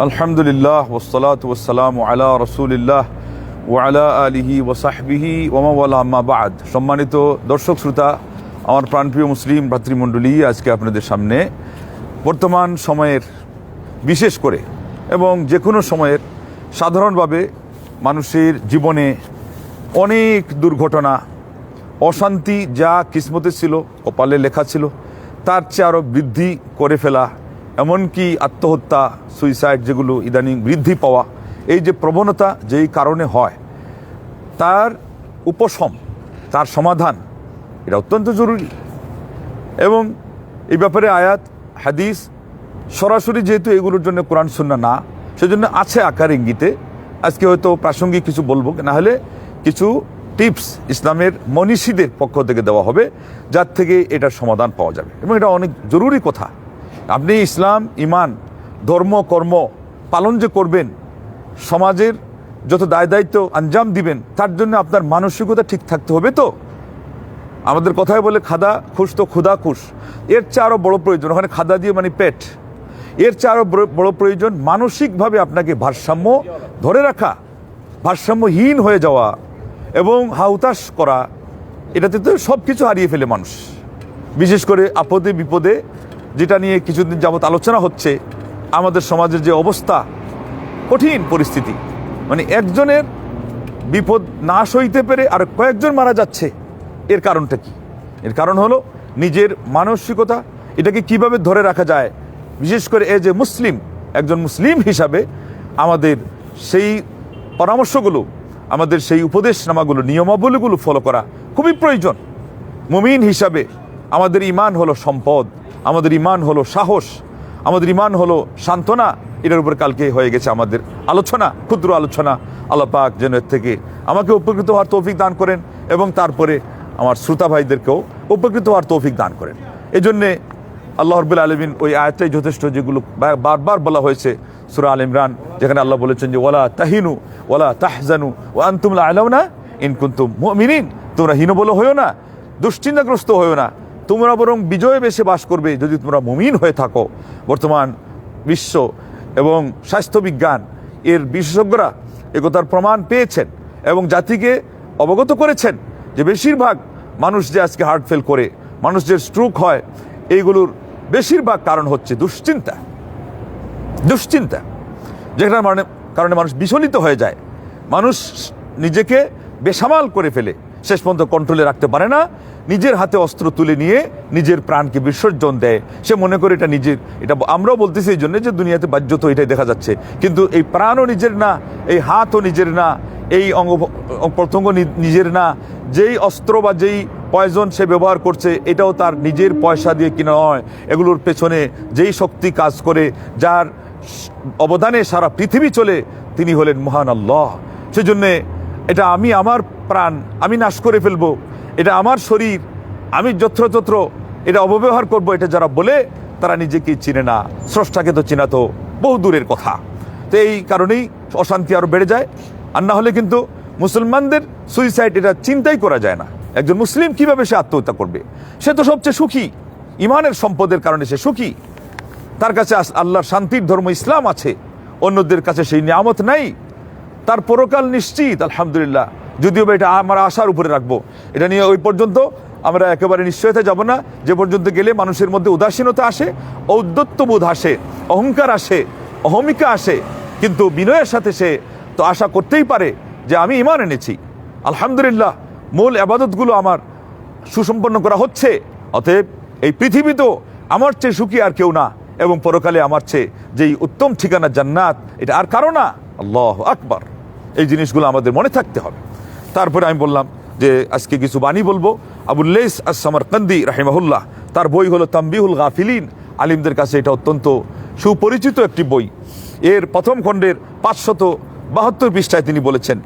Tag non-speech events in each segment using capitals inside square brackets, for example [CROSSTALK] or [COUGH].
আলহামদুলিল্লাহ ওসলাত ওসালাম আলা রসুলিল্লাহ ওয়ালা আলিহি ওসাহবিহি ওমাওয়ালা আম্মা বাদ। সম্মানিত দর্শক শ্রোতা, আমার প্রাণপ্রিয় মুসলিম ভাতৃমণ্ডলী, আজকে আপনাদের সামনে বর্তমান সময়ের বিশেষ করে এবং যে কোনো সময়ের সাধারণভাবে মানুষের জীবনে অনেক দুর্ঘটনা, অশান্তি যা কিসমতে ছিল, কপালে লেখা ছিল, তার চেয়ে আরও বৃদ্ধি করে ফেলা এমনকি আত্মহত্যা সুইসাইড যেগুলো ইদানিং বৃদ্ধি পাওয়া, এই যে প্রবণতা যেই কারণে হয়, তার উপশম, তার সমাধান, এটা অত্যন্ত জরুরি। এবং এই ব্যাপারে আয়াত, হাদিস, সরাসরি যেহেতু এগুলোর জন্য কোরআন শূন্য না, সেজন্য আছে আকার ইঙ্গিতে। আজকে হয়তো প্রাসঙ্গিক কিছু বলব, না হলে কিছু টিপস ইসলামের মনীষীদের পক্ষ থেকে দেওয়া হবে, যার থেকে এটার সমাধান পাওয়া যাবে। এবং এটা অনেক জরুরি কথা। আপনি ইসলাম, ইমান, ধর্ম, কর্ম পালন যে করবেন, সমাজের যত দায় দায়িত্ব আঞ্জাম দিবেন, তার জন্য আপনার মানসিকতা ঠিক থাকতে হবে তো? আমাদের কথায় বলে খাদা খুশ তো ক্ষুদা খুশ। এর চেয়ে আরও বড় প্রয়োজন, ওখানে খাদা দিয়ে মানে পেট। এর চেয়ে আরও বড়- প্রয়োজন মানসিকভাবে আপনাকে ভারসাম্য ধরে রাখা, ভারসাম্যহীন হয়ে যাওয়া এবং হাউতাস করা। এটাতে তো সব কিছু হারিয়ে ফেলে মানুষ। বিশেষ করে আপদে বিপদে যেটা নিয়ে কিছুদিন যাবত আলোচনা হচ্ছে, আমাদের সমাজের যে অবস্থা, কঠিন পরিস্থিতি। মানে একজনের বিপদ না সইতে পেরে আর কয়েকজন মারা যাচ্ছে, এর কারণটা কি? এর কারণ হলো নিজের মানসিকতা, এটাকে কীভাবে ধরে রাখা যায়? বিশেষ করে এ যে মুসলিম, একজন মুসলিম হিসাবে আমাদের সেই পরামর্শগুলো, আমাদের সেই উপদেশনামাগুলো, নিয়মাবলীগুলো ফলো করা খুবই প্রয়োজন। মুমিন হিসাবে আমাদের ইমান হলো সম্পদ। আমাদের ইমান হলো সাহস, আমাদের ইমান হলো সান্ত্বনা, এটার উপর কালকে হয়ে গেছে আমাদের আলোচনা, ক্ষুদ্র আলোচনা। আল্লাহ পাক যেন এর থেকে আমাকে উপকৃত হওয়ার তৌফিক দান করেন এবং তারপরে আমার শ্রোতা ভাইদেরকেও উপকৃত হওয়ার তৌফিক দান করেন। এই জন্যে আল্লাহ রবুল আলমিন ওই আয়াতটাই যথেষ্ট যেগুলো বারবার বলা হয়েছে সুরা আল ইমরান, যেখানে আল্লাহ বলেছেন যে ওলা তাহিনু ওলা তাহজানু ও আন্তুমলা আলাও না ইনকুন্তুম মিনিন তোমরা হীন বলো হয়েও না, দুশ্চিন্তাগ্রস্ত হয়েও না। তোমরা বরং বিজয়ে বেশে বাস করবে যদি তোমরা মুমিন হয়ে থাকো। বর্তমান বিশ্ব এবং স্বাস্থ্যবিজ্ঞান এর বিশেষজ্ঞরা একতার প্রমাণ পেয়েছেন এবং জাতিকে অবগত করেছেন যে বেশিরভাগ মানুষ যে আজকে হার্ট ফেল করে, মানুষ যে স্ট্রোক হয়, এইগুলোর বেশিরভাগ কারণ হচ্ছে দুশ্চিন্তা। দুশ্চিন্তা যেটার মানে কারণে মানুষ বিচলিত হয়ে যায়। মানুষ নিজেকে বেসামাল করে ফেলে, শেষ পর্যন্ত কন্ট্রোলে রাখতে পারে না। নিজের হাতে অস্ত্র তুলে নিয়ে নিজের প্রাণকে বিসর্জন দেয়। সে মনে করে এটা নিজের, এটা আমরাও বলতেছি এই জন্য যে দুনিয়াতে বাহ্যত এটাই দেখা যাচ্ছে। কিন্তু এই প্রাণও নিজের না, এই হাতও নিজের না, এই অঙ্গ প্রত্যঙ্গ নিজের না। যেই অস্ত্র বা যেই পয়জন সে ব্যবহার করছে, এটাও তার নিজের পয়সা দিয়ে কিনা নয়। এগুলোর পেছনে যেই শক্তি কাজ করে, যার অবদানে সারা পৃথিবী চলে, তিনি হলেন মহান আল্লাহ। সেজন্যে এটা আমি, আমার প্রাণ, আমি নাশ করে ফেলব। এটা আমার শরীর, আমি যত্রতত্র এটা অপব্যবহার করব, এটা যারা বলে তারা নিজেকে চিনে না, স্রষ্টাকে তো চেনা তো বহু দূরের কথা। তো এই কারণেই অশান্তি আরও বেড়ে যায়, আর না হলে কিন্তু মুসলমানদের সুইসাইড এটা চিন্তাই করা যায় না। একজন মুসলিম কীভাবে সে আত্মহত্যা করবে? সে তো সবচেয়ে সুখী, ইমানের সম্পদের কারণে সে সুখী। তার কাছে আল্লাহর শান্তির ধর্ম ইসলাম আছে, অন্যদের কাছে সেই নিয়ামত নাই, তার পরকাল নিশ্চিত, আলহামদুলিল্লাহ। যদিও বা এটা আমরা আশার উপরে রাখব। এটা নিয়ে ওই পর্যন্ত আমরা একেবারে নিশ্চয়তা যাব না। যে পর্যন্ত গেলে মানুষের মধ্যে উদাসীনতা আসে, ঔদ্ধত্যবোধ আসে, অহংকার আসে, অহমিকা আসে, কিন্তু বিনয়ের সাথে সে তো আশা করতেই পারে যে আমি ইমান এনেছি। আলহামদুলিল্লাহ, মূল আবাদতগুলো আমার সুসম্পন্ন করা হচ্ছে। অতএব এই পৃথিবী তো আমার চেয়ে সুখী আর কেউ না, এবং পরকালে আমার চেয়ে যেই উত্তম ঠিকানা জান্নাত, এটা আর কারও না। আল্লাহ আকবার। এই জিনিসগুলো আমাদের মনে থাকতে হবে। তারপরে আমি বললাম যে আজকে কিছু বাণী বলব। আবুল্লেস আসামার কান্দি রাহিমাহুল্লাহ, তার বই হলো তাম্বিহুল গাফিলিন। আলিমদের কাছে এটা অত্যন্ত সুপরিচিত একটি বই। এর প্রথম খণ্ডের পাঁচশত বাহাত্তর পৃষ্ঠায় তিনি বলেছেন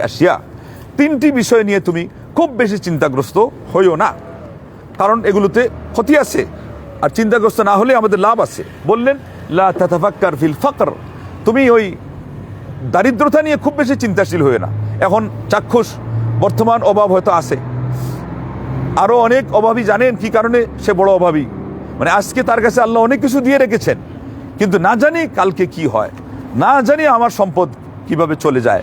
আশিয়া। তিনটি বিষয় নিয়ে তুমি খুব বেশি চিন্তাগ্রস্ত হইও না। কারণ এগুলোতে ক্ষতি আছে। আর চিন্তাগ্রস্ত না হলে আমাদের লাভ আছে। বললেন, লা তাতাফাক্কার ফিল ফাকর। তুমি ওই দারিদ্রতা নিয়ে খুব বেশি চিন্তাশীল হয়ে না। এখন চাক্ষুষ, বর্তমান অভাব হয়তো আছে। আরও অনেক অভাবী জানেন কি কারণে সে বড় অভাবী। মানে আজকে তার কাছে আল্লাহ অনেক কিছু দিয়ে রেখেছেন। কিন্তু না জানি কালকে কি হয়। না জানি আমার সম্পদ কীভাবে চলে যায়।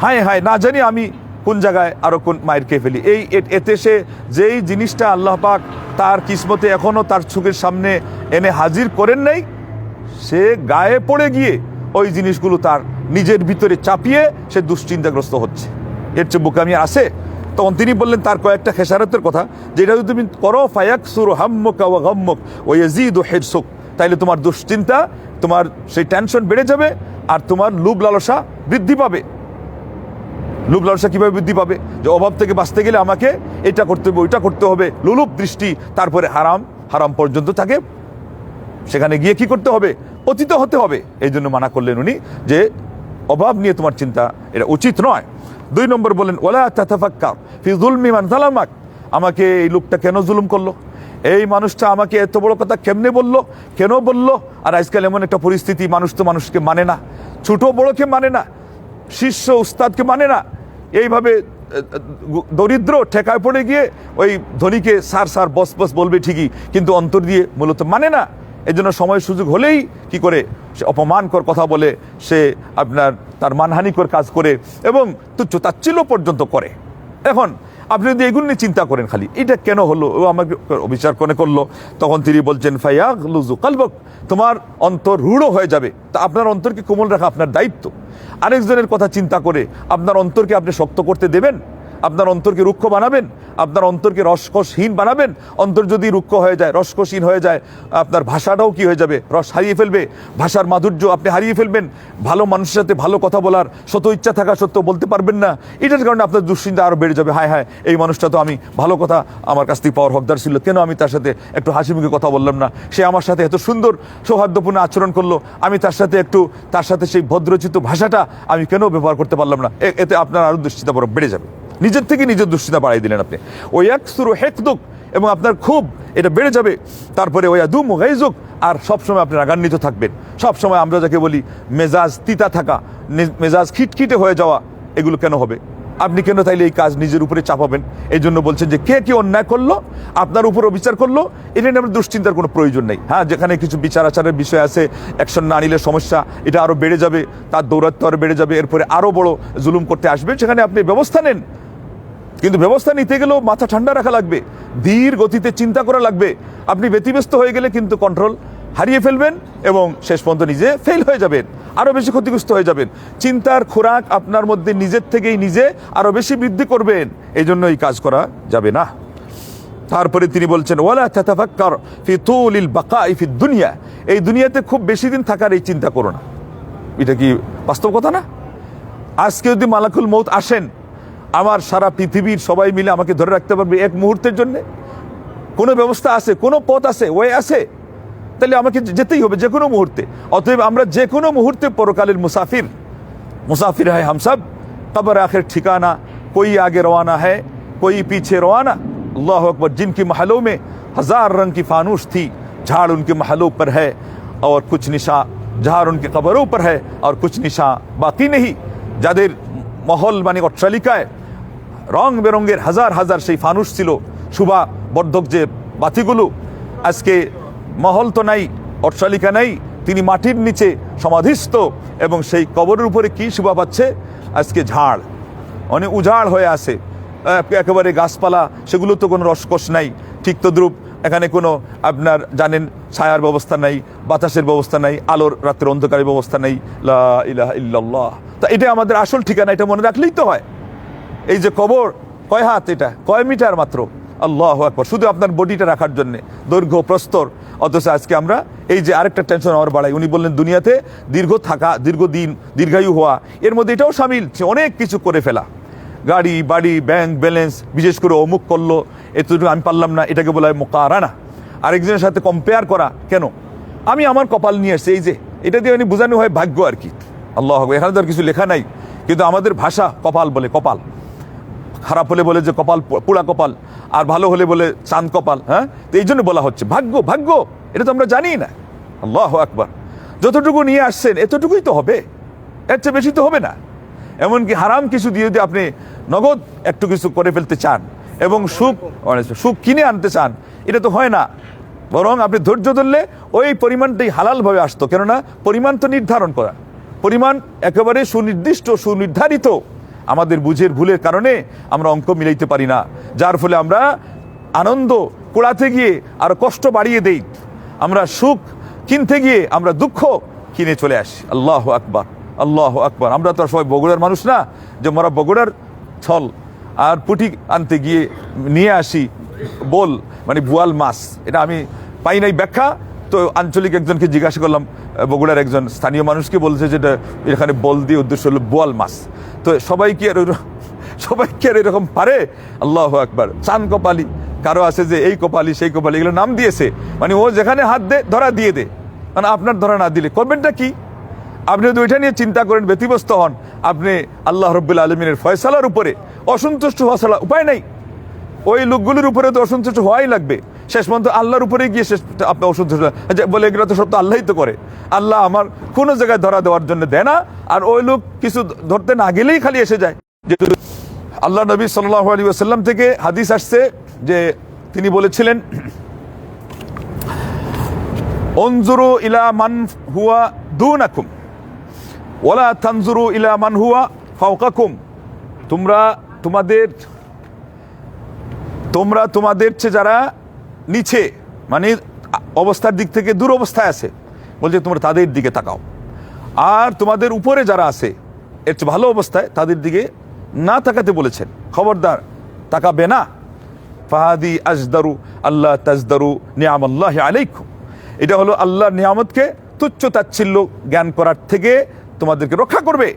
হায় হায়, না জানি আমি কোন জায়গায় আরও কোন মায়ের খেয়ে ফেলি। এই এতে সে যেই জিনিসটা আল্লাহ পাক তার কিসমতে এখনও তার চোখের সামনে এনে হাজির করেন নাই, সে গায়ে পড়ে গিয়ে ওই জিনিসগুলো তার নিজের ভিতরে চাপিয়ে সে দুশ্চিন্তাগ্রস্ত হচ্ছে। এর চেয়ে বুকে আমি আসে তখন তিনি বললেন, তার কয়েকটা খেসারতের কথা, যেটা যদি তুমি করো ফায়াক সুর হাম্মক ও গম্মক ও ইয়াজিদ ও হেরসুক। তাইলে তোমার দুশ্চিন্তা, তোমার সেই টেনশন বেড়ে যাবে আর তোমার লুব লালসা বৃদ্ধি পাবে। লুব লালসা কীভাবে বৃদ্ধি পাবে? যে অভাব থেকে বাঁচতে গেলে আমাকে এটা করতে হবে, ওইটা করতে হবে। লুলুপ দৃষ্টি, তারপরে হারাম হারাম পর্যন্ত থাকে সেখানে গিয়ে কি করতে হবে? পতিত হতে হবে। এই জন্য মানা করলেন উনি যে, অভাব নিয়ে তোমার চিন্তা এটা উচিত নয়। দুই নম্বর বলেন ওলা জালামাক আমাকে এই লোকটা কেন জুলুম করল? এই মানুষটা আমাকে এত বড় কথা কেমনে বলল? কেন বলল? আর আজকাল এমন একটা পরিস্থিতি, মানুষ তো মানুষকে মানে না। ছোট বড়কে মানে না, শিষ্য উস্তাদকে মানে না। এইভাবে দরিদ্র ঠেকায় পড়ে গিয়ে ওই ধনীকে সার সার বস বস বলবে ঠিকই, কিন্তু অন্তর দিয়ে মূলত মানে না। এই জন্য সময় সুযোগ হলেই কি করে সে অপমানকর কথা বলে, সে আপনার, তার মানহানিকর কাজ করে এবং তুচ্ছ তাচ্ছিল্য পর্যন্ত করে। এখন, আপনি যদি এগুলো নিয়ে চিন্তা করেন খালি, এটা কেন হলো? ও আমাকে অবিচার করে করল? তখন তিনি বলছেন ফাইয়াক লুজু কালবক, তোমার অন্তর রূঢ় হয়ে যাবে। তা আপনার অন্তরকে কোমল রাখা আপনার দায়িত্ব। আরেকজনের কথা চিন্তা করে আপনার অন্তরকে আপনি শক্ত করতে দেবেন? আপনার অন্তরকে রুক্ষ বানাবেন, আপনার অন্তরকে রসকসহীন বানাবেন। অন্তর যদি রুক্ষ হয়ে যায়, রসকসহীন হয়ে যায়, আপনার ভাষাটাও কি হয়ে যাবে? রস হারিয়ে ফেলবে, ভাষার মাধুর্য আপনি হারিয়ে ফেলবেন। ভালো মানুষের সাথে ভালো কথা বলার শত ইচ্ছা থাকা সত্ত্বেও বলতে পারবেন না। এটার কারণে আপনার দুশ্চিন্তা আরও বেড়ে যাবে। হায় হায়, এই মানুষটা তো আমি, ভালো কথা আমার কাছ থেকে পাওয়ার হকদার ছিল। কেন আমি তার সাথে একটু হাসি মুখে কথা বললাম না? সে আমার সাথে এত সুন্দর, সৌহার্দ্যপূর্ণ আচরণ করল। আমি তার সাথে একটু, তার সাথে সেই ভদ্রচিত ভাষাটা আমি কেন ব্যবহার করতে পারলাম না? এতে আপনার আরও দুশ্চিন্তা বড় বেড়ে যাবে। নিজের থেকে নিজের দুশ্চিন্তা বাড়াই দিলেন আপনি। ওই এক সুরু হেকদুক এবং আপনার খুব এটা বেড়ে যাবে। তারপরে ওই আদু মুগাইজুক আর সবসময় আপনি রাগান্বিত থাকবেন। সবসময় আমরা যাকে বলি মেজাজ তিতা থাকা মেজাজ খিটখিটে হয়ে যাওয়া, এগুলো কেন হবে? আপনি কেন তাইলে এই কাজ নিজের উপরে চাপাবেন? এই জন্য বলছেন যে, কে কি অন্যায় করল? আপনার উপর বিচার করল? এটা নিয়ে আপনার দুশ্চিন্তার কোনো প্রয়োজন নেই। হ্যাঁ যেখানে কিছু বিচার আচারের বিষয় আছে অ্যাকশন না নিলে সমস্যা, এটা আরও বেড়ে যাবে, তার দৌরাত্ম আরও বেড়ে যাবে, এরপরে আরও বড় জুলুম করতে আসবে। সেখানে আপনি ব্যবস্থা নেন। কিন্তু ব্যবস্থা নিতে গেলেও মাথা ঠান্ডা রাখা লাগবে। ধীর গতিতে চিন্তা করা লাগবে। আপনি ব্যতিব্যস্ত হয়ে গেলে কিন্তু কন্ট্রোল হারিয়ে ফেলবেন এবং শেষ পর্যন্ত নিজে ফেল হয়ে যাবেন। আরও বেশি ক্ষতিগ্রস্ত হয়ে যাবেন। চিন্তার খোরাক আপনার মধ্যে নিজের থেকেই নিজে আরও বেশি বৃদ্ধি করবেন। এই জন্য এই কাজ করা যাবে না। তারপরে তিনি বলছেন, ওয়ালা তাতাফাক্কার ফি তুলিল বাকাই ফি দুনিয়া। এই দুনিয়াতে খুব বেশি দিন থাকার এই চিন্তা করো না। এটা কি বাস্তব কথা না? আজকে যদি মালাকুল মৌত আসেন আমার সারা পৃথিবীর সবাই মিলে আমাকে ধরে রাখতে পারবে এক মুহূর্তের জন্য কোনো ব্যবস্থা আছে কোনো পথ আছে ওয়ে আছে তাহলে আমাকে যেতেই হবে যে কোনো মুহূর্তে অতএব আমরা যে কোনো মুহূর্তে পরকালের মুসাফির मुसाफिर है हम सब कब्र आखिर ठिकाना कोई आगे रवाना है कोई पीछे रवाना अल्लाह अकबर जिनकी महलों में हजार रंग की फानूस थी झाड़ उनके महलों पर है और कुछ निशा झाड़ उनके कब्रों पर है और कुछ निशा बाकी नहीं যাদের মহল মানে অট্টালিকায় রং বেরঙ্গের হাজার হাজার সেই ফানুস ছিল। শুভা বর্ধক যে বাতিগুলো, আজকে মহল তো নাই, অট্টালিকা নাই, তিনি মাটির নিচে সমাধিস্থ এবং সেই কবরের উপরে কি শোভা পাচ্ছে? আজকে ঝাড়। অনেক উজাড় হয়ে আসে একেবারে গাছপালা, সেগুলো তো কোনো রসকস নাই। ঠিক তদ্রুপ এখানে কোনো আপনার জানেন, ছায়ার ব্যবস্থা নাই, বাতাসের ব্যবস্থা নাই, আলোর রাত্রের অন্ধকারের ব্যবস্থা নেই। লা ইলাহা তা এটা আমাদের আসল ঠিকানা, এটা মনে রাখলেই তো হয়। এই যে কবর, কয় হাত এটা? কয় মিটার মাত্র? আল্লাহ আকবর। শুধু আপনার বডিটা রাখার জন্য। দৈর্ঘ্য, প্রস্তর। অথচ আজকে আমরা এই যে আরেকটা টেনশন আমার বাড়াই। উনি বললেন, দুনিয়াতে দীর্ঘ থাকা, দীর্ঘদিন, দীর্ঘায়ু হওয়া, এর মধ্যে এটাও সামিল। অনেক কিছু করে ফেলা। গাড়ি, বাড়ি ব্যাংক ব্যালেন্স বিশেষ করে অমুক করল। এতটুকু আমি পারলাম না। এটাকে বলা হয় মোকারানা। আরেকজনের সাথে কম্পেয়ার করা, কেন? আমি আমার কপাল নিয়ে এসছি এই যে, এটা দিয়ে বোঝানো হয় ভাগ্য আর কি। আল্লাহ। এখানে তো আর কিছু লেখা নাই। কিন্তু আমাদের ভাষা কপাল বলে কপাল। খারাপ হলে বলে যে কপাল পোড়া কপাল, আর ভালো হলে বলে চাঁদ কপাল হ্যাঁ? তো এই জন্য বলা হচ্ছে, ভাগ্য ভাগ্য, এটা তো আমরা জানি না। আল্লাহ আকবার। যতটুকু নিয়ে আসছেন, এতটুকুই তো হবে। এর চেয়ে বেশি তো হবে না। এমনকি হারাম কিছু দিয়ে যদি আপনি নগদ একটু কিছু করে ফেলতে চান, এবং সুখ অনেক সুখ কিনে আনতে চান, এটা তো হয় না। বরং আপনি ধৈর্য ধরলে ওই পরিমাণটাই হালালভাবে আসতো। কেননা, পরিমাণ তো নির্ধারণ করা। পরিমাণ একেবারে সুনির্দিষ্ট, সুনির্ধারিত। আমাদের বুঝের ভুলের কারণে আমরা অঙ্ক মিলাইতে পারি না। যার ফলে আমরা আনন্দ কুড়াতে গিয়ে আর কষ্ট বাড়িয়ে দেই। আমরা সুখ কিনতে গিয়ে আমরা দুঃখ কিনে চলে আসি। আল্লাহ আকবার আল্লাহ আকবার। আমরা তো সবাই বগুড়ার মানুষ না, যে আমরা বগুড়ার ছল আর পুটি আনতে গিয়ে নিয়ে আসি বল মানে বুয়াল মাছ। এটা আমি পাই নাই ব্যাখ্যা, তো আঞ্চলিক একজনকে জিজ্ঞাসা করলাম, বগুড়ার একজন স্থানীয় মানুষকে বলছে যেটা এখানে বল দিয়ে উদ্দেশ্য হলো বোয়াল মাছ। তো সবাই কি আর সবাই কি আর এরকম পারে? আল্লাহ আকবার। চান কপালি। কারও আছে যে এই কপালি, সেই কপালি, এগুলো নাম দিয়েছে। মানে ও যেখানে হাত দে, ধরা দিয়ে দে। মানে আপনার ধরা না দিলে। করবেনটা কি? আপনি যদি ওইটা নিয়ে চিন্তা করেন, ব্যতিব্যস্ত হন, আপনি আল্লাহ রব্বুল আলমিনের ফয়সালার উপরে অসন্তুষ্ট হওয়া উপায় নাই। ওই লোকগুলির উপরে তো অসন্তুষ্ট হওয়াই লাগবে। শেষ পর্যন্ত আল্লাহর উপরে গিয়ে শেষ আপনি অসন্তুষ্ট যে বলে এগুলো তো সব তো আল্লাহই তো করে। আল্লাহ আমার কোনো জায়গায় ধরা দেওয়ার জন্য দেয় না, আর ওই লোক কিছু ধরতে না গেলেই খালি এসে যায়। যে আল্লাহ নবী সাল্লাহ আলী আসাল্লাম থেকে হাদিস আসছে যে তিনি বলেছিলেন, অনজুরু ইলা মান হুয়া দুনাকুম ওলা তানজুরু ইলা মান হুয়া ফাওকাকুম। তোমরা তোমাদের তোমরা তোমাদের চেয়ে যারা নিচে মানে অবস্থার দিক থেকে দূর অবস্থায় আছে। বলছে, তোমরা তাদের দিকে তাকাও। আর তোমাদের উপরে যারা আছে, এর চেয়ে ভালো অবস্থায় তাদের দিকে না তাকাতে বলেছেন। খবরদার, তাকাবে না। ফাহাদি আজদারু আল্লাহ তাজদারু নিয়াম আল্লাহ আলাইকুম। এটা হলো আল্লাহর নিয়ামতকে তুচ্ছ তাচ্ছিল্য জ্ঞান করার থেকে তোমাদেরকে রক্ষা করবে।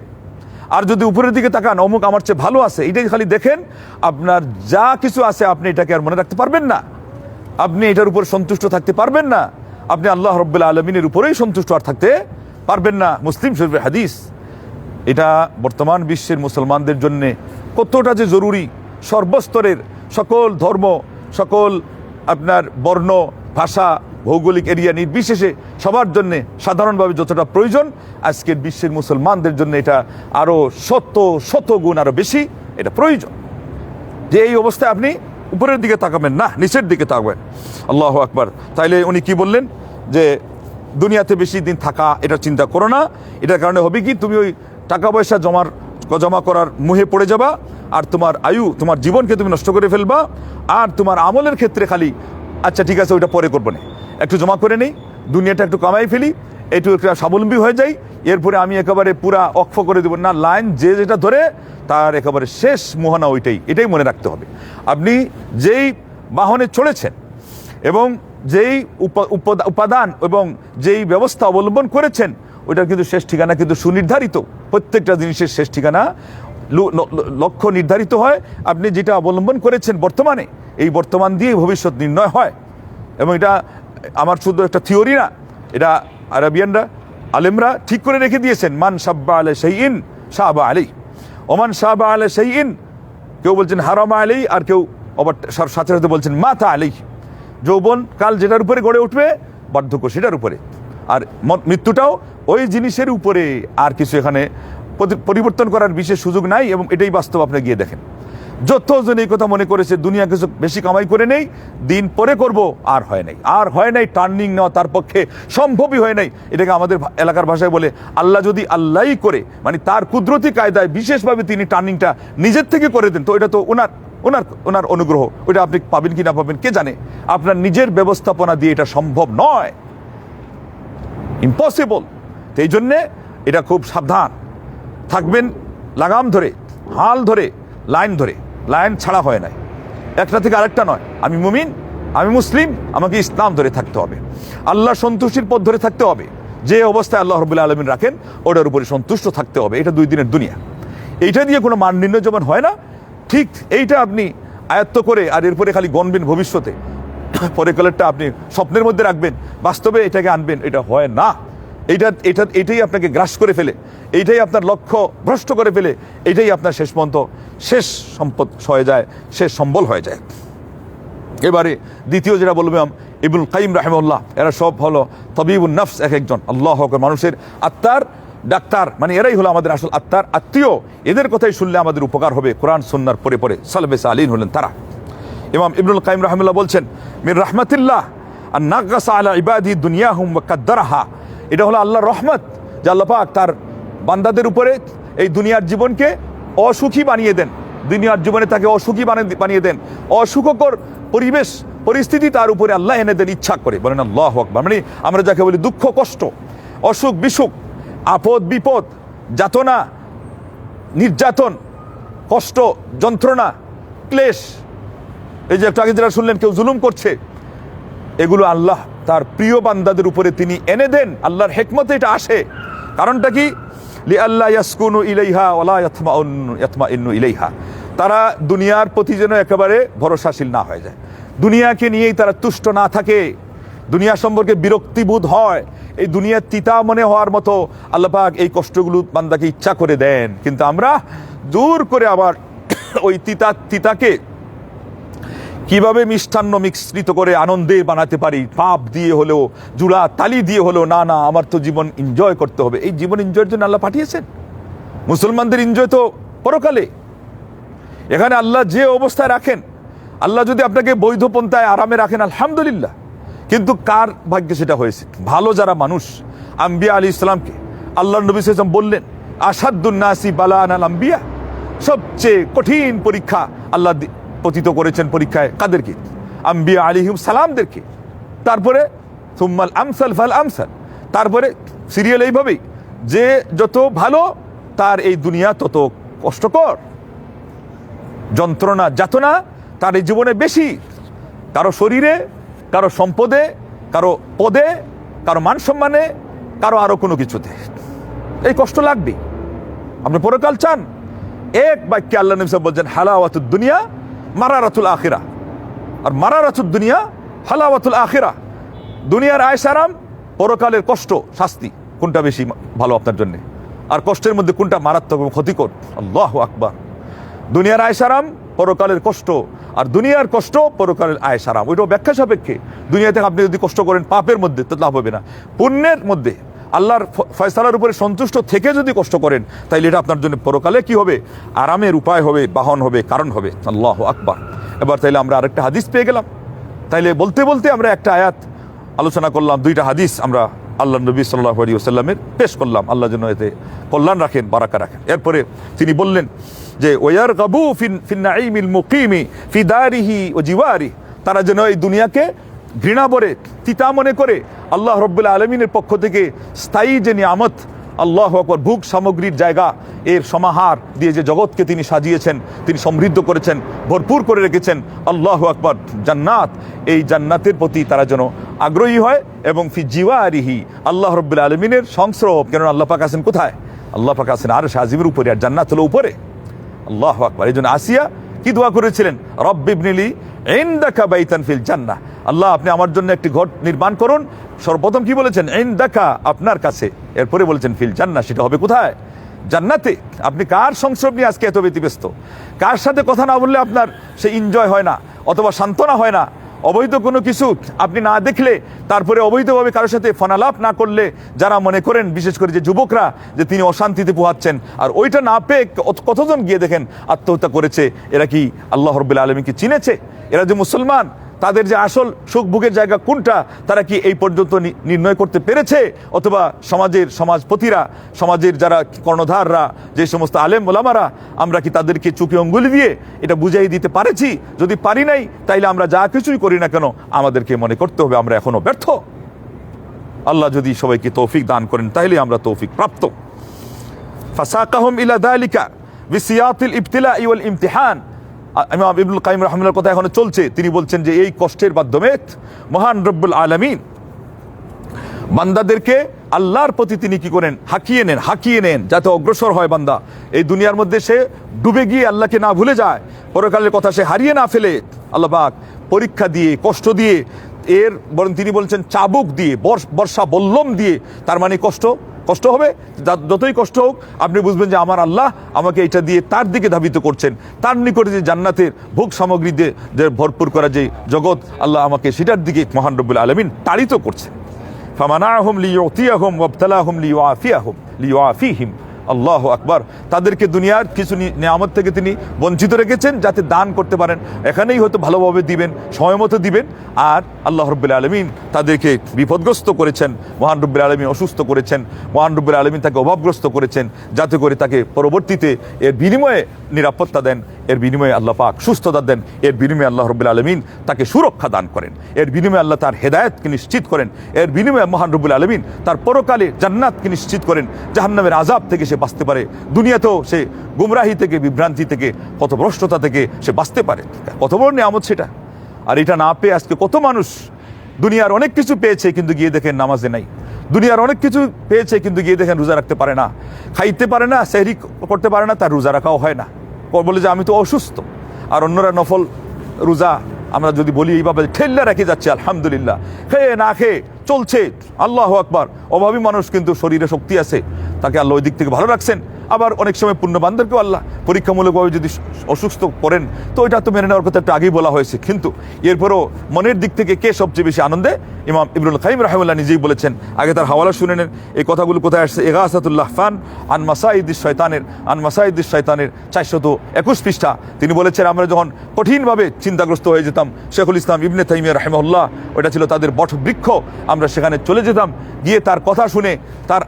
আর যদি উপরের দিকে তাকান, অমুক আমার চেয়ে ভালো আছে, এটাই খালি দেখেন, আপনার যা কিছু আছে আপনি এটাকে আর মনে রাখতে পারবেন না। আপনি এটার উপর সন্তুষ্ট থাকতে পারবেন না। আপনি আল্লাহ রব্বুল্লা আলমিনের উপরেই সন্তুষ্ট আর থাকতে পারবেন না। মুসলিম শরীফের হাদিস। এটা বর্তমান বিশ্বের মুসলমানদের জন্য কতটা যে জরুরি, সর্বস্তরের সকল ধর্ম, সকল আপনার বর্ণ, ভাষা, ভৌগোলিক এরিয়া নির্বিশেষে সবার জন্য সাধারণভাবে যতটা প্রয়োজন, আজকের বিশ্বের মুসলমানদের জন্য এটা আরও শত শত গুণ আরও বেশি এটা প্রয়োজন। যে এই অবস্থায় আপনি উপরের দিকে তাকাবেন না নিচের দিকে তাকাবেন। আল্লাহ আকবার। তাইলে উনি কি বললেন? যে দুনিয়াতে বেশি দিন থাকা, এটা চিন্তা করো না। এটার কারণে হবে কি? তুমি ওই টাকা পয়সা জমার, জমা করার মুহে পড়ে যাবা, আর তোমার আয়ু, তোমার জীবনকে তুমি নষ্ট করে ফেলবা, আর তোমার আমলের ক্ষেত্রে খালি আচ্ছা ঠিক আছে, ওইটা পরে করব না। একটু জমা করে নেই, দুনিয়াটা একটু কামাই ফেলি একটু একটা স্বাবলম্বী হয়ে যাই। এরপরে আমি একেবারে পুরা অক্ষ করে দেবো। না, লাইন যে যেটা ধরে, তার একেবারে শেষ মোহনা ওইটাই, এটাই মনে রাখতে হবে। আপনি যেই বাহনে চড়েছেন এবং যেই উপ- উপদা- উপাদান এবং যেই ব্যবস্থা অবলম্বন করেছেন, ওইটার কিন্তু শেষ ঠিকানা কিন্তু সুনির্ধারিত। প্রত্যেকটা জিনিসের শেষ ঠিকানা লক্ষ্য নির্ধারিত হয়। আপনি যেটা অবলম্বন করেছেন বর্তমানে, এই বর্তমান দিয়ে ভবিষ্যৎ নির্ণয় হয়। এবং এটা আমার শুধু একটা থিওরি না, এটা আরবিয়ানরা, আলেমরা ঠিক করে রেখে দিয়েছেন, মান সাব্বা আলে সেই ইন শাহবা আলী ওমান শাহবা আলে সেই ইন কেউ বলছেন, হারামা আলী আর কেউ আবার সাথে সাথে বলছেন মাথা আলী যৌবন কাল যেটার উপরে গড়ে উঠবে, বার্ধক্য সেটার উপরে। আর মৃত্যুটাও ওই জিনিসের উপরে। আর কিছু এখানে পরিবর্তন করার বিশেষ সুযোগ নাই এবং এটাই বাস্তব আপনি গিয়ে দেখেন। যতজন এই কথা মনে করেছে, দুনিয়া কিছু বেশি কামাই করে নেই, দিন পরে করব, আর হয় নাই। আর হয় নাই টার্নিং নেওয়া তার পক্ষে সম্ভবই হয় নাই। এটাকে আমাদের এলাকার ভাষায় বলে, আল্লাহ যদি আল্লাহই করে মানে তার কুদরতি কায়দায় বিশেষভাবে তিনি টার্নিংটা নিজের থেকে করে দেন, তো এটা তো ওনার ওনার ওনার অনুগ্রহ। ওইটা আপনি পাবেন কি না পাবেন, কে জানে? আপনার নিজের ব্যবস্থাপনা দিয়ে এটা সম্ভব নয়। ইম্পসিবল তো এই জন্যে এটা খুব সাবধান। থাকবেন লাগাম ধরে, হাল ধরে, লাইন ধরে। লাইন ছাড়া হয় নাই। একটা থেকে আরেকটা নয়। আমি মুমিন, আমি মুসলিম, আমাকে ইসলাম ধরে থাকতে হবে। আল্লাহ সন্তুষ্টির পথ ধরে থাকতে হবে। যে অবস্থায় আল্লাহ রবুল্লা আলমিন রাখেন, ওটার উপরে সন্তুষ্ট থাকতে হবে। এটা দুই দিনের দুনিয়া। এইটা দিয়ে কোনো মান নির্ণয় যেমন হয় না। ঠিক এইটা আপনি আয়ত্ত করে, আর এরপরে খালি গণবেন ভবিষ্যতে। পরে কালেরটা আপনি স্বপ্নের মধ্যে রাখবেন, বাস্তবে এটাকে আনবেন, এটা হয় না। এইটা এটা এটাই আপনাকে গ্রাস করে ফেলে। এইটাই আপনার লক্ষ্য ভ্রষ্ট করে ফেলে। এটাই আপনার শেষ পর্যন্ত শেষ সম্পদ হয়ে যায়, শেষ সম্বল হয়ে যায়। এবারে দ্বিতীয় যেটা বললাম ইবুল কাইম রাহেমুল্লাহ এরা সব হলো তবিবুল নফস এক একজন। আল্লাহ মানুষের আত্মার ডাক্তার মানে এরাই হলো আমাদের আসল আত্মার আত্মীয়। এদের কথাই শুনলে আমাদের উপকার হবে, কোরআন সন্ন্যার পরে পরে। সালবেস আলীন হলেন তারা। ইমাম ইবনুল কাইম রাহমুল্লাহ বলছেন, মির রাহমাতিল্লাহ আর নাগাসা আলা ইবাদি দুনিয়া হুম কাদ্দারাহা। এটা হলো আল্লাহর রহমত যে আল্লাহ পাক তার বান্দাদের উপরে এই দুনিয়ার জীবনকে অসুখী বানিয়ে দেন। দুনিয়ার জীবনে তাকে অসুখী বানিয়ে দেন। অসুখকর পরিবেশ, পরিস্থিতি তার উপরে আল্লাহ এনে দেন ইচ্ছা করে। বলেন আল্লাহ আকবার। মানে আমরা যাকে বলি দুঃখ, কষ্ট, অসুখ, বিসুখ, আপদ, বিপদ, যাতনা, নির্যাতন, কষ্ট, যন্ত্রণা, ক্লেশ। এই যে একটু আগে যেটা শুনলেন, কেউ জুলুম করছে, এগুলো আল্লাহ তার প্রিয় বান্দাদের উপরে তিনি এনে দেন। আল্লাহর হেকমতে এটা আসে। কারণটা কি? লি ইয়াসকুনু ইলাইহা ওলা ইলাইহা। তারা দুনিয়ার প্রতি যেন একেবারে ভরসাশীল না হয়ে যায়। দুনিয়াকে নিয়েই তারা তুষ্ট না থাকে। দুনিয়া সম্পর্কে বিরক্তিবোধ হয়। এই দুনিয়ার তিতা মনে হওয়ার মতো আল্লাপাক এই কষ্টগুলো বান্দাকে ইচ্ছা করে দেন। কিন্তু আমরা দূর করে আবার [COUGHS] ওই তিতা তিতাকে কীভাবে মিষ্টান্ন মিশ্রিত করে আনন্দে বানাতে পারি? পাপ দিয়ে হলেও, জুড়া তালি দিয়ে হলেও, না না, আমার তো জীবন এনজয় করতে হবে। এই জীবন এনজয়ের জন্য আল্লাহ পাঠিয়েছেন। মুসলমানদের এনজয় তো পরকালে। এখানে আল্লাহ যে অবস্থায় রাখেন, আল্লাহ যদি আপনাকে বৈধ পন্থায় আরামে রাখেন, আলহামদুলিল্লাহ। কিন্তু কার ভাগ্যে সেটা হয়েছে? ভালো যারা মানুষ, আম্বিয়া আলী ইসলামকে আল্লাহ নবী সাল্লাম বললেন আসাদুন্নাসি বালান আল আম্বিয়া। সবচেয়ে কঠিন পরীক্ষা আল্লাহ পতিত করেছেন পরীক্ষায় কাদেরকে? আম্বিয়া আলিহিম সালামদেরকে। তারপরে, সুম্মাল আমসাল ফাল আমসাল। তারপরে, সিরিয়াল এইভাবেই, যে যত ভালো, তার এই দুনিয়া তত কষ্টকর। যন্ত্রণা যাতনা, তার এই জীবনে বেশি। কারও শরীরে, কারও সম্পদে, কারও পদে, কারও মান সম্মানে, কারও আরও কোনো কিছুতে। এই কষ্ট লাগবে আপনি পরকাল চান। এক বাক্যে আল্লাহ নবী সাহেব বলছেন, হালাওয়াতুদ দুনিয়া মারারাতুল আখিরা। আর মারারাতুদ দুনিয়া, হালাওয়াতুল আখিরা। দুনিয়ার আয়স আরাম, পরকালের কষ্ট, শাস্তি, কোনটা বেশি ভালো আপনার জন্য? আর কষ্টের মধ্যে কোনটা মারাত্মক এবং ক্ষতিকর? আল্লাহ আকবার। দুনিয়ার আয়সারাম পরকালের কষ্ট, আর দুনিয়ার কষ্ট, পরকালের আয়সারাম ওইটাও ব্যাখ্যা সাপেক্ষে। দুনিয়াতে আপনি যদি কষ্ট করেন, পাপের মধ্যে তো লাভ হবে না। পুণ্যের মধ্যে আল্লাহর ফয়সালার উপরে সন্তুষ্ট থেকে যদি কষ্ট করেন, তাইলে এটা আপনার জন্য পরকালে কি হবে? আরামের উপায় হবে, বাহন হবে, কারণ হবে। আল্লাহ আকবার। এবার তাইলে আমরা আরেকটা হাদিস পেয়ে গেলাম। তাইলে বলতে বলতে আমরা একটা আয়াত আলোচনা করলাম, দুইটা হাদিস আমরা আল্লাহ নবী সাল্লাহ আলী ওসাল্লামের পেশ করলাম, আল্লাহ যেন এতে কল্যাণ রাখেন, বারাকা রাখেন। এরপরে তিনি বললেন যে ওয়ার গাবু ফিন ফিন্নাইমিল মুকিমি ফিদারিহি ও জিওয়ারি তারা যেন এই দুনিয়াকে ঘৃণা বরে তিতা মনে করে আল্লাহ রব্বুল্লাহ আলমিনের পক্ষ থেকে স্থায়ী যে নিয়ামত, আল্লাহ আকবর, ভোগ সামগ্রীর জায়গা, এর সমাহার দিয়ে যে জগৎকে তিনি সাজিয়েছেন, তিনি সমৃদ্ধ করেছেন, ভরপুর করে রেখেছেন, আল্লাহ আকবর, জান্নাত। এই জান্নাতের প্রতি তারা যেন আগ্রহী হয় এবং ফি জিওয়া আরিহি আল্লাহ রব্বুল আলমিনের সংস্রব। কেন আল্লাহ পাক আছেন কোথায়? আল্লাহ পাক আছেন আর সাজিমের উপরে, আর জান্নাত হলো উপরে। আল্লাহ আকবর। এই জন্য আসিয়া কি দোয়া করেছিলেন? রব্বিবনিলি ইনদাকা বাইতান ফিল জান্নাহ। আল্লাহ, আপনি আমার জন্য একটি ঘর নির্মাণ করুন। সর্বপ্রথম কি বলেছেন? ইনদাকা, আপনার কাছে। এরপরে বলেছেন, ফিল জান্নাহ, সেটা হবে কোথায়? জান্নাতে। আপনি কার সংস্রব নিয়ে আজকে এত ব্যতিব্যস্ত? কার সাথে কথা না বললে আপনার সে এনজয় হয় না, অথবা সান্ত্বনা হয় না? অবৈধ কোনো কিছু আপনি না দেখলে, তারপরে অবৈধভাবে কারোর সাথে ফনালাপ না করলে, যারা মনে করেন, বিশেষ করে যে যুবকরা, যে তিনি অশান্তিতে পোহাচ্ছেন, আর ওইটা না পেয়ে কতজন গিয়ে দেখেন আত্মহত্যা করেছে? এরা কি আল্লাহ রব্বুল আলমীকে চিনেছে? এরা যে মুসলমান তাদের যে আসল সুখ ভোগের জায়গা কোনটা, তারা কি এই পর্যন্ত নির্ণয় করতে পেরেছে? অথবা সমাজের সমাজপতিরা, সমাজের যারা কর্ণধাররা, যে সমস্ত আলেম ওলামারা, আমরা কি তাদেরকে চুপি অঙ্গুলি দিয়ে এটা বুঝাই দিতে পারেছি? যদি পারি নাই, তাইলে আমরা যা কিছুই করি না কেন, আমাদেরকে মনে করতে হবে আমরা এখনও ব্যর্থ। আল্লাহ যদি সবাইকে তৌফিক দান করেন তাহলে আমরা তৌফিক প্রাপ্ত। ফাসাকাহুম ইলা দালিকা বিসিয়াতিল ইবতিলা ওয়াল ইমতিহান। আ- ইমাম ইবনুল কাইম রহমানের কথা এখনও চলছে। তিনি বলছেন যে এই কষ্টের মাধ্যমে মহান রব্বুল আলমিন বান্দাদেরকে আল্লাহর প্রতি তিনি কি করেন? হাকিয়ে নেন হাকিয়ে নেন, যাতে অগ্রসর হয় বান্দা। এই দুনিয়ার মধ্যে সে ডুবে গিয়ে আল্লাহকে না ভুলে যায়। পরকালের কথা সে হারিয়ে না ফেলে। আল্লাহ পাক পরীক্ষা দিয়ে, কষ্ট দিয়ে এর, বরং তিনি বলছেন, চাবুক দিয়ে, বর্ষা বল্লম দিয়ে, তার মানে কষ্ট কষ্ট হবে যতই কষ্ট হোক, আপনি বুঝবেন যে আমার আল্লাহ আমাকে এটা দিয়ে তার দিকে ধাবিত করছেন। তার নিকটে যে জান্নাতের ভোগ সামগ্রী দিয়ে, যে ভরপুর করা যে জগৎ, আল্লাহ আমাকে সেটার দিকে মহান রব্বুল আলমিন তাড়িত করছে ফামানা আহম লিওতিয়া আহম ওবতালা আহম লিওয়াফিয়া হোম লিওয়াফি হিম আল্লাহ আকবার। তাদেরকে দুনিয়ার কিছু নিয়ামত থেকে তিনি বঞ্চিত রেখেছেন, যাতে দান করতে পারেন। এখানেই হয়তো ভালোভাবে দিবেন, সময় মতো দিবেন। আর আল্লাহ রব্বুল আলমিন তাদেরকে বিপদগ্রস্ত করেছেন, মহান রব্বুল আলমিন অসুস্থ করেছেন, মহান রব্বুল আলমিন তাকে অভাবগ্রস্ত করেছেন, যাতে করে তাকে পরবর্তীতে এর বিনিময়ে নিরাপত্তা দেন, এর বিনিময়ে আল্লাহ পাক সুস্থতা দেন, এর বিনিময়ে আল্লাহ রব্বুল আলমিন তাকে সুরক্ষা দান করেন, এর বিনিময়ে আল্লাহ তার হেদায়তকে নিশ্চিত করেন, এর বিনিময়ে মহান রব্বুল আলমিন তার পরকালে জান্নাতকে নিশ্চিত করেন, জাহান্নামের আজাব থেকে সে বাঁচতে পারে। দুনিয়াতেও সে গুমরাহি থেকে, বিভ্রান্তি থেকে কত ভ্রষ্টতা থেকে সে বাঁচতে পারে। কত বড় নিয়ামত সেটা। আর এটা না পেয়ে আজকে কত মানুষ দুনিয়ার অনেক কিছু পেয়েছে কিন্তু গিয়ে দেখেন নামাজে নাই। দুনিয়ার অনেক কিছু পেয়েছে কিন্তু গিয়ে দেখেন রোজা রাখতে পারে না। খাইতে পারে না, সেহরি করতে পারে না, তার রোজা রাখাও হয় না। বলে যে আমি তো অসুস্থ। আর অন্যরা নফল রোজা আমরা যদি বলি এইভাবে ঠেল্লা রেখে যাচ্ছে, আলহামদুলিল্লাহ। খেয়ে, না খেয়ে চলছে। আল্লাহ আকবার। অভাবী মানুষ কিন্তু শরীরে শক্তি আছে। তাকে আল্লাহ ওই দিক থেকে ভালো রাখছেন। আবার অনেক সময় পুণ্যবানদেরকেও আল্লাহ পরীক্ষামূলকভাবে যদি অসুস্থ করেন, তো এটা তো মেনে নেওয়ার কথা একটা আগেই বলা হয়েছে। কিন্তু এরপরও মনের দিক থেকে কে সবচেয়ে বেশি আনন্দে? ইমাম ইবরুল খাইম রাহমুল্লাহ নিজেই বলেছেন, আগে তার হাওয়ালা শুনে নেন, এই কথাগুলো কোথায় আসছে? এগাসাতুল্লাহ ফান আন মাসাইদিস শয়তানের আন মাসাইদিস শয়তানের চারশত একুশ পৃষ্ঠা। তিনি বলেছেন, আমরা যখন কঠিনভাবে চিন্তাগ্রস্ত হয়ে যেতাম, শেখুল ইসলাম ইবনে তাইমিয়া রাহেমউল্লাহ ওটা ছিল তাদের বট বৃক্ষ আমরা সেখানে চলে যেতাম। গিয়ে তার কথা শুনে, তার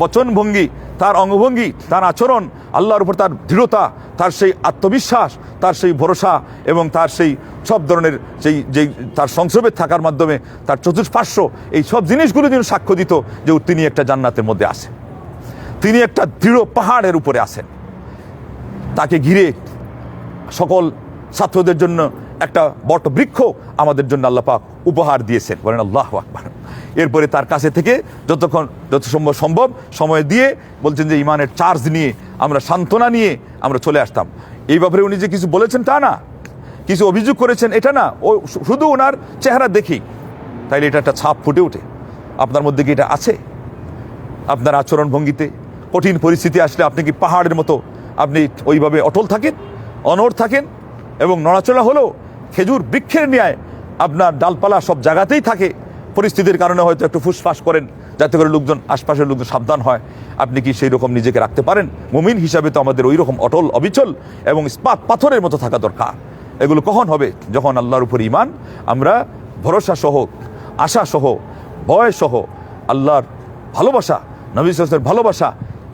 বচনভঙ্গি তার অঙ্গভঙ্গি, তার আচরণ, আল্লাহর উপর তার দৃঢ়তা, তার সেই আত্মবিশ্বাস, তার সেই ভরসা এবং তার সেই সব ধরনের সেই যেই, তার সংসবে থাকার মাধ্যমে তার চতুষ্পার্শ্ব, এই সব জিনিসগুলো যেন সাক্ষ্য দিত যে তিনি একটা জান্নাতের মধ্যে আসেন তিনি একটা দৃঢ় পাহাড়ের উপরে আসেন তাকে ঘিরে সকল ছাত্রদের জন্য একটা বট বৃক্ষ আমাদের জন্য আল্লাহ পাক উপহার দিয়েছেন। বলেন আল্লাহ আকবার। এরপরে তার কাছে থেকে যতক্ষণ যত সম্ভব সম্ভব সময় দিয়ে বলছেন যে ইমানের চার্জ নিয়ে আমরা সান্ত্বনা নিয়ে আমরা চলে আসতাম। এই ব্যাপারে উনি যে কিছু বলেছেন তা না। কিছু অভিযোগ করেছেন এটা না। ও শুধু ওনার চেহারা দেখি তাইলে এটা একটা ছাপ ফুটে ওঠে। আপনার মধ্যে কি এটা আছে? আপনার আচরণ ভঙ্গিতে কঠিন পরিস্থিতি আসলে আপনি কি পাহাড়ের মতো আপনি ওইভাবে অটল থাকেন, অনড় থাকেন এবং নড়াচড়া হলেও খেজুর বৃক্ষের ন্যায় আপনার ডালপালা সব জায়গাতেই থাকে। পরিস্থিতির কারণে হয়তো একটু ফুসফাস করেন, যাতে করে লোকজন, আশপাশের লোকজন সাবধান হয়। আপনি কি সেই রকম নিজেকে রাখতে পারেন? মুমিন হিসাবে তো আমাদের ওই রকম অটল, অবিচল এবং ইস্পাত পাথরের মতো থাকা দরকার। এগুলো কখন হবে? যখন আল্লাহর উপর ইমান আমরা ভরসা সহ আশা সহ ভয় সহ আল্লাহর ভালোবাসা নবী ভালোবাসা,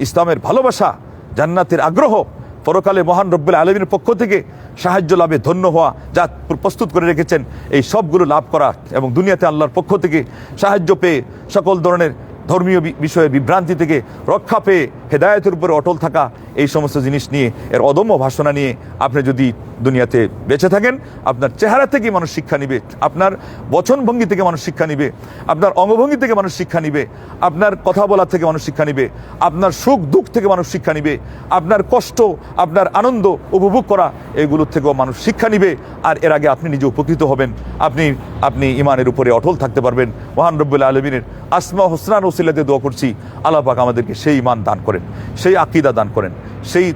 ইসলামের ভালোবাসা, জান্নাতের আগ্রহ পরকালে মহান রব্বুল আলমীর পক্ষ থেকে সাহায্য লাভে ধন্য হওয়া যা প্রস্তুত করে রেখেছেন, এই সবগুলো লাভ করা এবং দুনিয়াতে আল্লাহর পক্ষ থেকে সাহায্য পেয়ে সকল ধরনের ধর্মীয় বিষয়ে বিভ্রান্তি থেকে রক্ষা পেয়ে হেদায়তের উপরে অটল থাকা এই সমস্ত জিনিস নিয়ে এর অদম্য ভাষণা নিয়ে আপনি যদি দুনিয়াতে বেঁচে থাকেন, আপনার চেহারা থেকে মানুষ শিক্ষা নিবে, আপনার বচনভঙ্গি থেকে মানুষ শিক্ষা নিবে, আপনার অঙ্গভঙ্গি থেকে মানুষ শিক্ষা নিবে, আপনার কথা বলা থেকে মানুষ শিক্ষা নিবে, আপনার সুখ দুঃখ থেকে মানুষ শিক্ষা নিবে, আপনার কষ্ট, আপনার আনন্দ উপভোগ করা, এগুলোর থেকেও মানুষ শিক্ষা নিবে, আর এর আগে আপনি নিজে উপকৃত হবেন, আপনি আপনি ইমানের উপরে অটল থাকতে পারবেন, মহান রব্বুল আলমিনের আসমা হোসনান ওসিলাতে দোয়া করছি, আল্লাহ পাক আমাদেরকে সেই ইমান দান করেন, সেই আকিদা দান করেন, সেই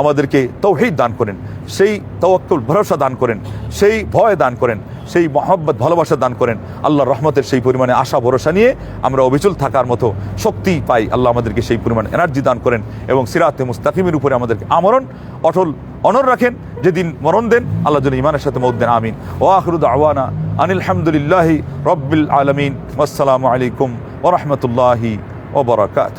আমাদেরকে তৌহিদ দান করেন, সেই তওয়াক্কুল, ভরসা দান করেন, সেই ভয় দান করেন, সেই মহব্বত, ভালোবাসা দান করেন। আল্লাহর রহমতের সেই পরিমাণে আশা, ভরসা নিয়ে আমরা অবিচল থাকার মতো শক্তি পাই। আল্লাহ আমাদেরকে সেই পরিমাণ এনার্জি দান করেন এবং সিরাতে মুস্তাকিমের উপরে আমাদেরকে আমরণ, অটল অনর রাখেন। যেদিন মরণ দেন, আল্লাহ যেন ইমানের সাথে মত দেন, আমিন। ও আখরুদ আওয়ানা আনিল হামদুলিল্লাহি রব্বিল আলমিন। আসসালামু আলাইকুম ওরহমতুল্লাহি ওবরাকাত